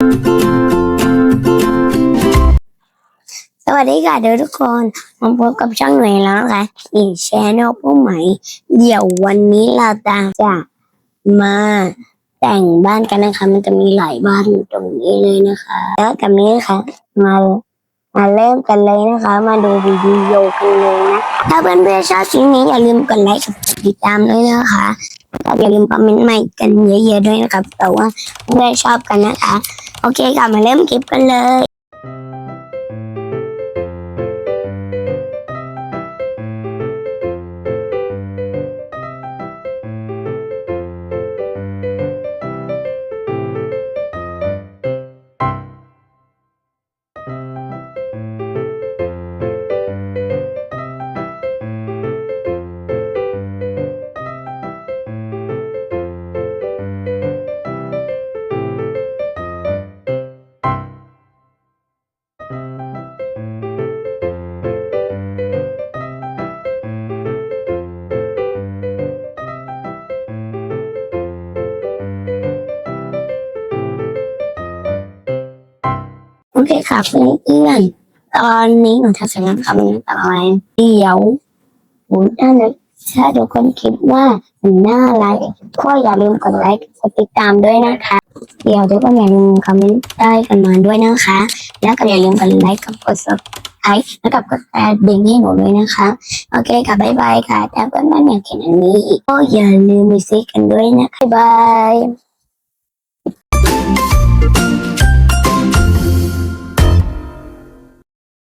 สวัสดีค่ะเดี๋ยวทุกคนมาพบกับช่องหน่วยแล้วนะคะอีกแชนอลผู้ใหม่ เดี๋ยววันนี้เราจะมาแต่งบ้านกันนะคะ มันจะมีหลายบ้านอยู่ตรงนี้เลยนะคะ แล้วกับนี้นะคะมามาเริ่มกันเลยนะคะ มาดูวิดีโอกันเลยนะ ถ้าเพื่อนๆชอบคลิปนี้อย่าลืมกดไลค์กดติดตามด้วยนะคะแล้วอย่าลืมคอมเมนต์ใหม่กันเยอะๆด้วยนะครับแต่ว่าเพื่อนชอบกันนะคะ โอเคค่ะมาเริ่มคลิปกันเลย อเคค่ะเพื่อนตอนนี้หนูจะสอนคำต่อไปเดี๋ยวหนูถ้านึกถ้าทุกคนคิดว่ามันน่าไลค์ก็อย่าลืมกดไลค์กดติดตามด้วยนะคะ เดี๋ยวทุกคนอย่าลืมคอมเมนต์ได้กันมาด้วยนะคะ แล้วก็อย่าลืมกดไลค์กับกด subscribe แล้วกับกดกระดิ่งให้หนูด้วยนะคะ โอเคค่ะบ๊ายบายค่ะถ้าเพื่อนๆอยากเห็นอันนี้กก็อย่าลืมไปซื้อกันด้วยนะคะบ๊ายบาย